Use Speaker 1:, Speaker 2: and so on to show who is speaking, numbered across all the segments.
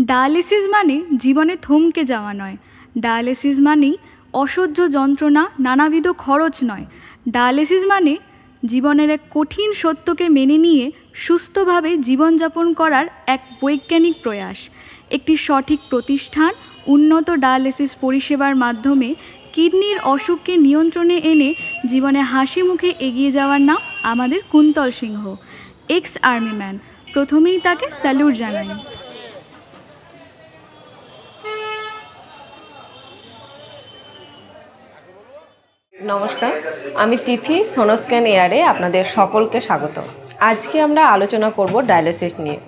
Speaker 1: Dialysis মানে জীবনে থমকে যাওয়া নয়। ডায়ালিসিস মানেই অসহ্য যন্ত্রণা, নানাবিধ খরচ নয়। ডায়ালিসিস মানে জীবনের এক কঠিন সত্যকে মেনে নিয়ে সুস্থভাবে জীবনযাপন করার এক বৈজ্ঞানিক প্রয়াস। একটি সঠিক প্রতিষ্ঠান, উন্নত ডায়ালিসিস পরিষেবার মাধ্যমে কিডনির অসুখকে নিয়ন্ত্রণে এনে জীবনে হাসি মুখে এগিয়ে যাওয়ার নাম আমাদের Kuntal Singh, ex army man. প্রথমেই তাকে স্যালুট জানাই।
Speaker 2: নমস্কার, আমি তিথি সোনোস্ক্যান এয়ারে আপনাদের সকলকে স্বাগত। আজকে আমরা আলোচনা করব ডায়ালিসিস নিয়ে।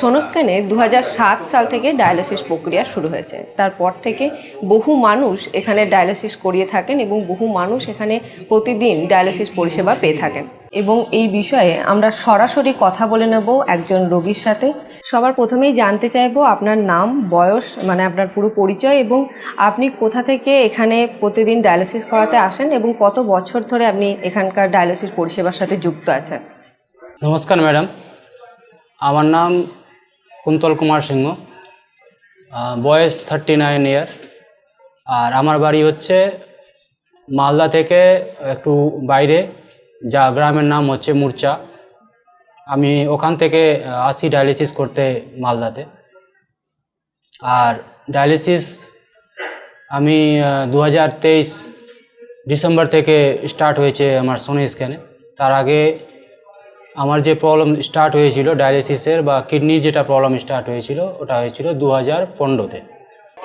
Speaker 2: সোনোস্ক্যানে দু হাজার সাত সাল থেকে ডায়ালিসিস প্রক্রিয়া শুরু হয়েছে। তারপর থেকে বহু মানুষ এখানে ডায়ালিসিস করিয়ে থাকেন এবং বহু মানুষ এখানে প্রতিদিন ডায়ালিসিস পরিষেবা পেয়ে থাকেন। এবং এই বিষয়ে আমরা সরাসরি কথা বলে নেব একজন রোগীর সাথে। সবার প্রথমেই জানতে চাইব আপনার নাম, বয়স মানে আপনার পুরো পরিচয় এবং আপনি কোথা থেকে এখানে প্রতিদিন ডায়ালিসিস করাতে আসেন এবং কত বছর ধরে আপনি এখানকার ডায়ালিসিস পরিষেবার সাথে যুক্ত আছেন?
Speaker 3: নমস্কার ম্যাডাম। আমার নাম কুন্তল কুমার সিংহ। বয়স থার্টি নাইন ইয়ার আর আমার বাড়ি হচ্ছে মালদা থেকে একটু বাইরে। যা গ্রামের নাম হচ্ছে মূর্চা। আমি ওখান থেকে আসি ডায়ালিসিস করতে মালদাতে। আর ডায়ালিসিস আমি দু হাজার তেইশ ডিসেম্বর থেকে স্টার্ট হয়েছে আমার সোনো স্ক্যানে। তার আগে আমার যে প্রবলেম স্টার্ট হয়েছিল ডায়ালিসিসের বা কিডনির যেটা প্রবলেম স্টার্ট হয়েছিল, ওটা হয়েছিল দু হাজার পনেরোতে।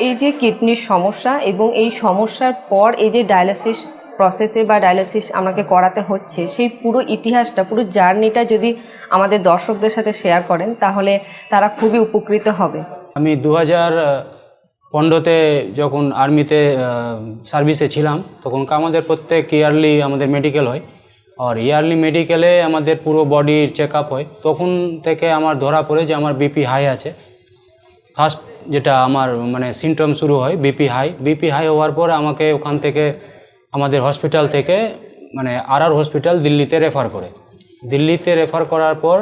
Speaker 2: এই যে কিডনির সমস্যা এবং এই সমস্যার পর এই যে ডায়ালিসিস প্রসেসে বা ডায়ালিসিস আমাকে করাতে হচ্ছে, সেই পুরো ইতিহাসটা, পুরো জার্নিটা যদি আমাদের দর্শকদের সাথে শেয়ার করেন, তাহলে তারা খুবই উপকৃত হবে।
Speaker 3: আমি দু হাজার পনেরোতে যখন আর্মিতে সার্ভিসে ছিলাম, তখন আমাদের প্রত্যেক ইয়ারলি আমাদের মেডিকেল হয়। আর ইয়ারলি মেডিকেলে আমাদের পুরো বডির চেক আপ হয়। তখন থেকে আমার ধরা পড়ে যে আমার বিপি হাই আছে। ফার্স্ট যেটা আমার মানে সিমটম শুরু হয় বিপি হাই বিপি হাই হওয়ার পর আমাকে ওখান থেকে আমাদের হসপিটাল থেকে মানে আর আর হসপিটাল দিল্লিতে রেফার করে। দিল্লিতে রেফার করার পর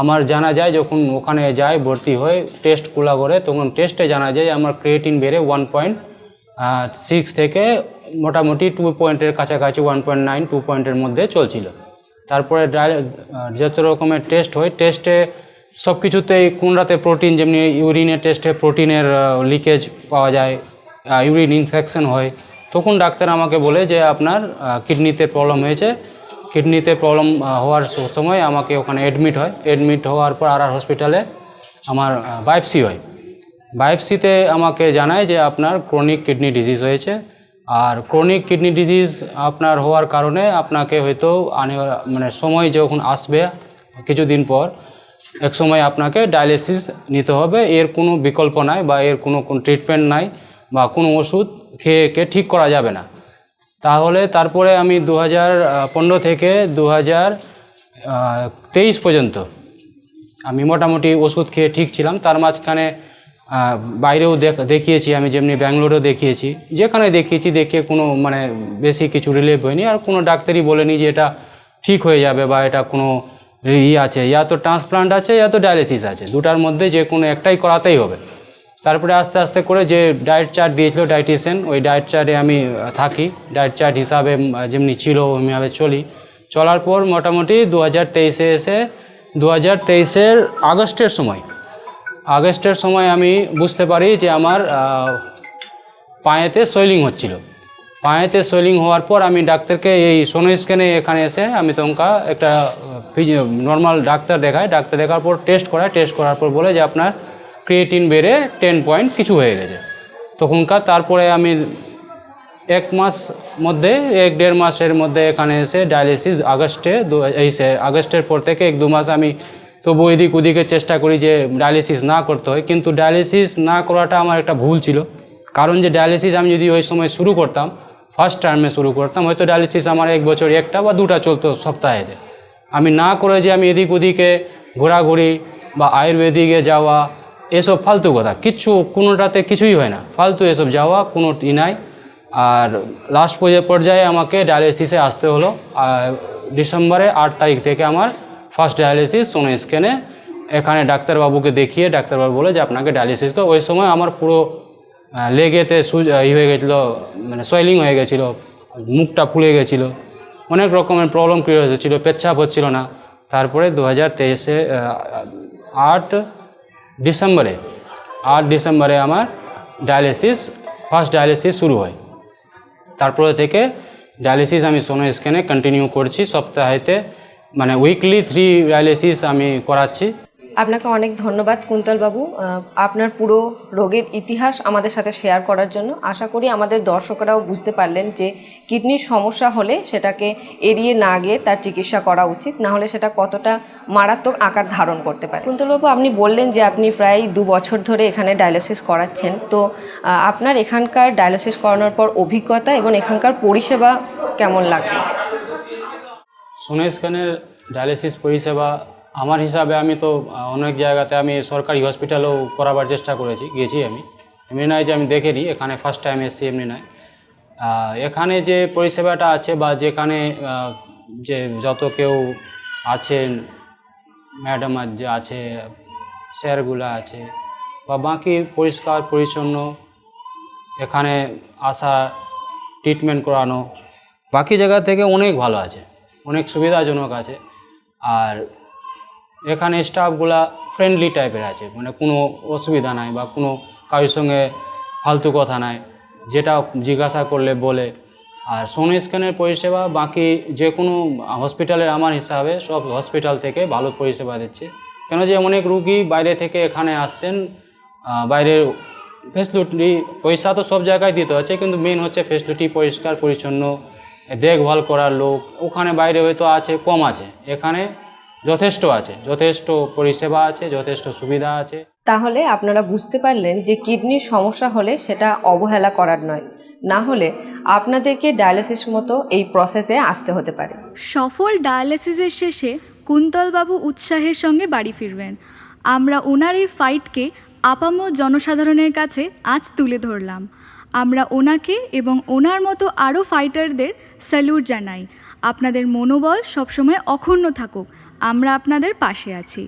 Speaker 3: আমার জানা যায় যখন ওখানে যাই, ভর্তি হয়ে টেস্টগুলো করে, তখন টেস্টে জানা যায় আমার ক্রিয়েটিন বেড়ে ওয়ান পয়েন্ট সিক্স থেকে মোটামুটি টু পয়েন্টের কাছাকাছি ওয়ান পয়েন্ট নাইন টু পয়েন্টের মধ্যে চলছিল। তারপরে যত রকমের টেস্ট হয় টেস্টে সব কিছুতেই কোন রাতে প্রোটিন যেমনি ইউরিনের টেস্টে প্রোটিনের লিকেজ পাওয়া যায় ইউরিন ইনফেকশন হয় তখন ডাক্তার আমাকে বলে যে আপনার কিডনিতে প্রবলেম হয়েছে। কিডনিতে প্রবলেম হওয়ার সময় আমাকে ওখানে অ্যাডমিট হয়। অ্যাডমিট হওয়ার পর আর আর হসপিটালে আমার বায়োপসি হয়। বায়োপসিতে আমাকে জানায় যে আপনার ক্রনিক কিডনি ডিজিজ হয়েছে। আর ক্রনিক কিডনি ডিজিজ আপনার হওয়ার কারণে আপনাকে হয়তো আনে মানে সময় যখন আসবে কিছুদিন পর, এক সময় আপনাকে ডায়ালিসিস নিতে হবে। এর কোনো বিকল্প নাই বা এর কোনো কোনো ট্রিটমেন্ট নাই। বা কোনো ওষুধ খেয়ে কে ঠিক করা যাবে না। তাহলে তারপরে আমি দু হাজার পনেরো থেকে দু হাজার তেইশ পর্যন্ত আমি মোটামুটি ওষুধ খেয়ে ঠিক ছিলাম। তার মাঝখানে বাইরেও দেখ- দেখিয়েছি, আমি যেমনি ব্যাঙ্গালোরেও দেখিয়েছি। যেখানে দেখিয়েছি দেখিয়ে কোনো মানে বেশি কিছু রিলিফ হয়নি। আর কোনো ডাক্তারই বলেনি যে এটা ঠিক হয়ে যাবে বা এটা কোনো ই আছে, ইয়া তো ট্রান্সপ্লান্ট আছে, ইয়া তো ডায়ালিসিস আছে। দুটার মধ্যে যে কোনো একটাই করাতেই হবে। তারপরে আস্তে আস্তে করে যে ডায়েট চার্ট দিয়েছিল ডায়েটিশিয়ান ওই ডায়েট চার্টে আমি থাকি। ডায়েট চার্ট হিসাবে যেমনি ছিল, ওইভাবে চলি। চলার পর মোটামুটি দু হাজার তেইশে এসে দু হাজার তেইশের আগস্টের সময় আগস্টের সময় আমি বুঝতে পারি যে আমার পায়েতে সোয়েলিং হচ্ছিল। পায়েতে সোয়েলিং হওয়ার পর আমি ডাক্তারকে এই সোনো স্ক্যানে এখানে এসে আমি তখনকা একটা নর্মাল ডাক্তার দেখাই। ডাক্তার দেখার পর টেস্ট করায় টেস্ট করার পর বলে যে আপনার ক্রিয়েটিন বেড়ে টেন পয়েন্ট কিছু হয়ে গেছে। তখনকার তারপরে আমি এক মাস মধ্যে, এক দেড় মাসের মধ্যে এখানে এসে ডায়ালিসিস আগস্টে এই আগস্টের পর থেকে এক দু মাস আমি তবু এদিক ওদিকে চেষ্টা করি যে ডায়ালিসিস না করতে হয়। কিন্তু ডায়ালিসিস না করাটা আমার একটা ভুল ছিল। কারণ যে ডায়ালিসিস আমি যদি ওই সময় শুরু করতাম ফার্স্ট টার্মে শুরু করতাম, হয়তো ডায়ালিসিস আমার এক বছর, একটা বা দুটা চলতো সপ্তাহে। আমি না করে যে আমি এদিক ওদিকে ঘোরাঘুরি বা আয়ুর্বেদিকে যাওয়া এসব ফালতু কথা। কিচ্ছু কোনোটাতে কিছুই হয় না। ফালতু এসব যাওয়া, কোনো ই নাই। আর লাস্ট পর্যায়ে আমাকে ডায়ালিসিসে আসতে হলো। ডিসেম্বরে আট তারিখ থেকে আমার ফার্স্ট ডায়ালিসিস সোনো স্ক্যানে এখানে ডাক্তারবাবুকে দেখিয়ে ডাক্তারবাবু বলে যে, আপনাকে ডায়ালিসিস তো ওই সময় আমার পুরো লেগেতে সুজ ই হয়ে গেছিল মানে সোয়েলিং হয়ে গেছিল, মুখটা ফুলে গেছিল। অনেক রকমের প্রবলেম ক্রিয়েট হচ্ছিল পেচ্ছাপ হচ্ছিল না। তারপরে দু হাজার তেইশে আট ডিসেম্বরে। আট ডিসেম্বরে আমার ডায়ালিসিস, ফার্স্ট ডায়ালিসিস শুরু হয়। তারপরে থেকে ডায়ালিসিস আমি সোনো স্ক্যানে কন্টিনিউ করছি। সপ্তাহেতে মানে উইকলি থ্রি ডায়ালিসিস আমি করাচ্ছি।
Speaker 2: আপনাকে অনেক ধন্যবাদ কুন্তলবাবু আপনার পুরো রোগের ইতিহাস আমাদের সাথে শেয়ার করার জন্য। আশা করি আমাদের দর্শকরাও বুঝতে পারলেন যে কিডনির সমস্যা হলে সেটাকে এড়িয়ে না গিয়ে তার চিকিৎসা করা উচিত, না হলে সেটা কতটা মারাত্মক আকার ধারণ করতে পারে। কুন্তলবাবু আপনি বললেন যে আপনি প্রায় দু বছর ধরে এখানে ডায়ালিসিস করাচ্ছেন। তো আপনার এখানকার ডায়ালিসিস করানোর পর অভিজ্ঞতা এবং এখানকার পরিষেবা কেমন লাগবে
Speaker 3: সোনো স্ক্যানের ডায়ালিসিস পরিষেবা আমার হিসাবে আমি তো অনেক জায়গাতে আমি সরকারি হসপিটালেও করাবার চেষ্টা করেছি গেছি আমি। এমনি নয় যে আমি দেখিনি, এখানে ফার্স্ট টাইম এসেছি, এমনি নয় এখানে যে পরিষেবাটা আছে বা যেখানে যে যত কেউ আছেন ম্যাডাম আর যে আছে, স্যারগুলো আছে, বা বাকি পরিষ্কার, পরিচ্ছন্ন, এখানে আসা ট্রিটমেন্ট করানো, বাকি জায়গা থেকে অনেক ভালো আছে, অনেক সুবিধাজনক আছে। আর এখানে স্টাফগুলা ফ্রেন্ডলি টাইপের আছে মানে কোনো অসুবিধা নাই বা কোনো কারোর সঙ্গে ফালতু কথা নাই, যেটা জিজ্ঞাসা করলে বলে। আর সোনো স্ক্যানের পরিষেবা বাকি যে কোনো হসপিটালের আমার হিসাবে সব হসপিটাল থেকে ভালো পরিষেবা দিচ্ছে। কেন যে অনেক রুগী বাইরে থেকে এখানে আসছেন বাইরের ফেসিলিটি পয়সা তো সব জায়গায় দিতে হচ্ছে, কিন্তু মেন হচ্ছে ফেসিলিটি পরিষ্কার, পরিচ্ছন্ন, দেখভাল করার লোক, ওখানে বাইরে হয়তো আছে, কম আছে। এখানে যথেষ্ট আছে যথেষ্ট পরিষেবা আছে যথেষ্ট সুবিধা আছে।
Speaker 2: তাহলে আপনারা বুঝতে পারলেন যে কিডনির সমস্যা হলে সেটা অবহেলা করার নয়। না হলে আপনাদেরকে ডায়ালিসিস মতো এই প্রসেসে আসতে হতে পারে।
Speaker 1: সফল ডায়ালিসিসের শেষে কুন্তলবাবু উৎসাহের সঙ্গে বাড়ি ফিরবেন। আমরা ওনার এই ফাইটকে আপামো জনসাধারণের কাছে আজ তুলে ধরলাম। আমরা ওনাকে এবং ওনার মতো আরও ফাইটারদের স্যালুট জানাই। আপনাদের মনোবল সবসময় অক্ষুণ্ণ থাকুক। আমরা আপনাদের পাশে আছি।